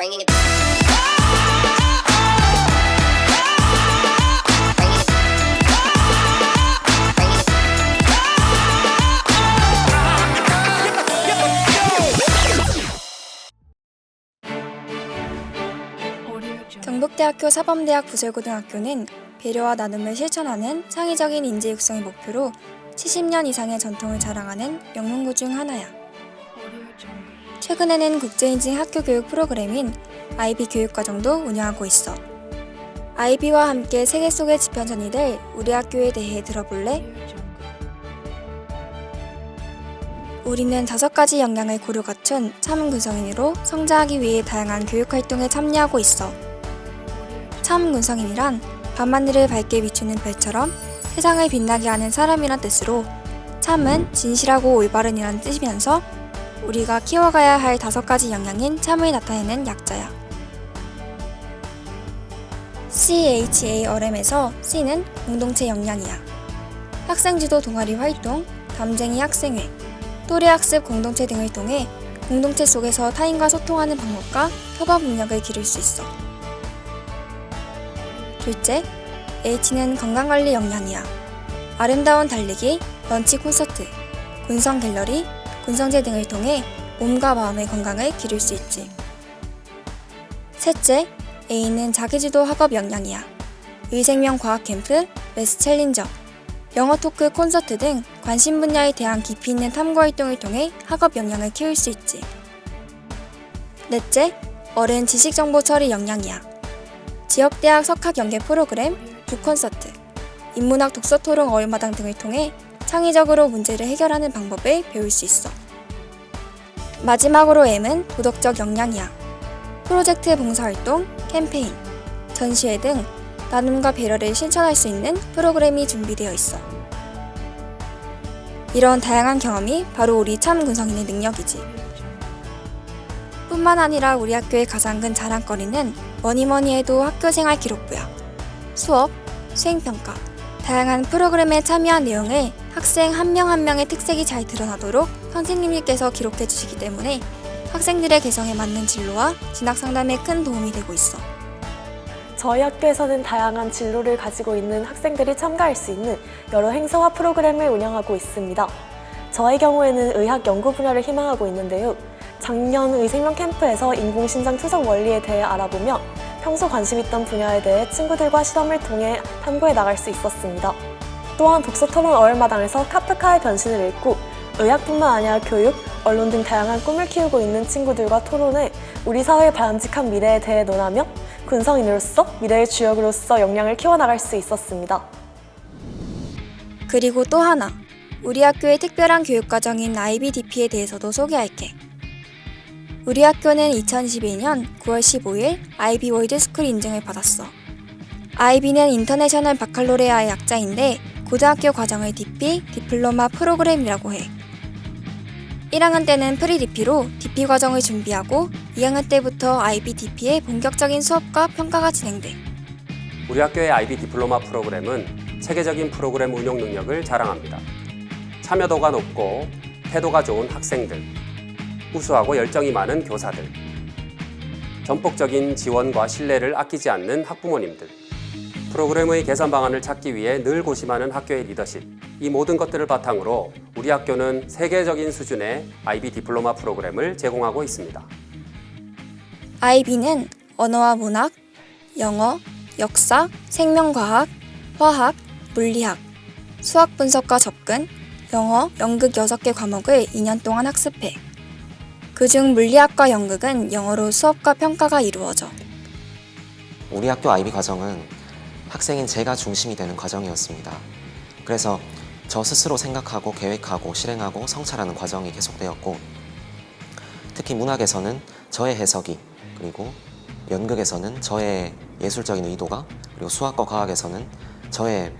bringing it. It. 경북대학교 사범대학 부설고등학교는 배려와 나눔을 실천하는 창의적인 인재 육성의 목표로 70년 이상의 전통을 자랑하는 명문고 중 하나야. 최근에는 국제인증 학교 교육 프로그램인 IB 교육과정도 운영하고 있어. IB와 함께 세계 속의 지평선이 될 우리 학교에 대해 들어볼래? 우리는 다섯 가지 역량을 고루 갖춘 참 군성인으로 성장하기 위해 다양한 교육 활동에 참여하고 있어. 참 군성인이란 밤하늘을 밝게 비추는 별처럼 세상을 빛나게 하는 사람이란 뜻으로 참은 진실하고 올바른이라는 뜻이면서 우리가 키워가야 할 다섯 가지 역량인 참을 나타내는 약자야. CHARM에서 C는 공동체 역량이야. 학생지도 동아리 활동, 담쟁이 학생회, 또래 학습 공동체 등을 통해 공동체 속에서 타인과 소통하는 방법과 협업 능력을 기를 수 있어. 둘째, H는 건강관리 역량이야. 아름다운 달리기, 런치 콘서트, 군성 갤러리, 군성제 등을 통해 몸과 마음의 건강을 기를 수 있지. 셋째, A는 자기주도 학업 역량이야. 의생명 과학 캠프, 레스 챌린저, 영어 토크 콘서트 등 관심 분야에 대한 깊이 있는 탐구 활동을 통해 학업 역량을 키울 수 있지. 넷째, 어른 지식 정보 처리 역량이야. 지역대학 석학 연계 프로그램, 북콘서트, 인문학 독서 토론 어울마당 등을 통해 창의적으로 문제를 해결하는 방법을 배울 수 있어. 마지막으로 M은 도덕적 역량이야. 프로젝트 봉사활동, 캠페인, 전시회 등 나눔과 배려를 실천할 수 있는 프로그램이 준비되어 있어. 이런 다양한 경험이 바로 우리 참 군성인의 능력이지. 뿐만 아니라 우리 학교의 가장 큰 자랑거리는 뭐니뭐니 해도 학교 생활 기록부야. 수업, 수행평가, 다양한 프로그램에 참여한 내용을 학생 한 명 한 명의 특색이 잘 드러나도록 선생님들께서 기록해 주시기 때문에 학생들의 개성에 맞는 진로와 진학 상담에 큰 도움이 되고 있어. 저희 학교에서는 다양한 진로를 가지고 있는 학생들이 참가할 수 있는 여러 행사와 프로그램을 운영하고 있습니다. 저의 경우에는 의학 연구 분야를 희망하고 있는데요. 작년 의생명 캠프에서 인공신장 투석 원리에 대해 알아보며 평소 관심 있던 분야에 대해 친구들과 실험을 통해 탐구해 나갈 수 있었습니다. 또한 독서 토론 어울마당에서 카프카의 변신을 읽고 의학뿐만 아니라 교육, 언론 등 다양한 꿈을 키우고 있는 친구들과 토론해 우리 사회의 바람직한 미래에 대해 논하며 군성인으로서 미래의 주역으로서 역량을 키워나갈 수 있었습니다. 그리고 또 하나, 우리 학교의 특별한 교육과정인 IBDP에 대해서도 소개할게. 우리 학교는 2021년 9월 15일 IB 월드 스쿨 인증을 받았어. IB는 인터내셔널 바칼로레아의 약자인데 고등학교 과정을 DP, 디플로마 프로그램이라고 해. 1학년 때는 프리-DP로 DP 과정을 준비하고 2학년 때부터 IBDP의 본격적인 수업과 평가가 진행돼. 우리 학교의 IB 디플로마 프로그램은 체계적인 프로그램 운용 능력을 자랑합니다. 참여도가 높고 태도가 좋은 학생들, 우수하고 열정이 많은 교사들, 전폭적인 지원과 신뢰를 아끼지 않는 학부모님들, 프로그램의 개선 방안을 찾기 위해 늘 고심하는 학교의 리더십, 이 모든 것들을 바탕으로 우리 학교는 세계적인 수준의 IB 디플로마 프로그램을 제공하고 있습니다. IB는 언어와 문학, 영어, 역사, 생명과학, 화학, 물리학, 수학 분석과 접근, 영어, 연극 6개 과목을 2년 동안 학습해. 그중 물리학과 연극은 영어로 수업과 평가가 이루어져. 우리 학교 IB 과정은 학생인 제가 중심이 되는 과정이었습니다. 그래서 저 스스로 생각하고 계획하고 실행하고 성찰하는 과정이 계속되었고 특히 문학에서는 저의 해석이 그리고 연극에서는 저의 예술적인 의도가 그리고 수학과 과학에서는 저의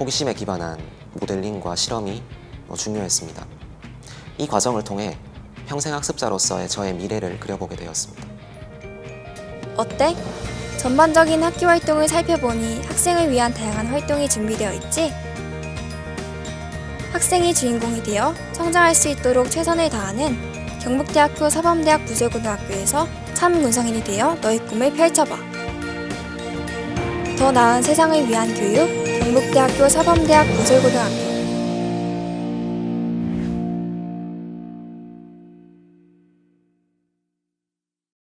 호기심에 기반한 모델링과 실험이 뭐 중요했습니다. 이 과정을 통해 평생 학습자로서의 저의 미래를 그려보게 되었습니다. 어때? 전반적인 학교 활동을 살펴보니 학생을 위한 다양한 활동이 준비되어 있지? 학생이 주인공이 되어 성장할 수 있도록 최선을 다하는 경북대학교 사범대학 부설고등학교에서 참문성인이 되어 너의 꿈을 펼쳐봐. 더 나은 세상을 위한 교육, 경북대학교 사범대학 부설고등학교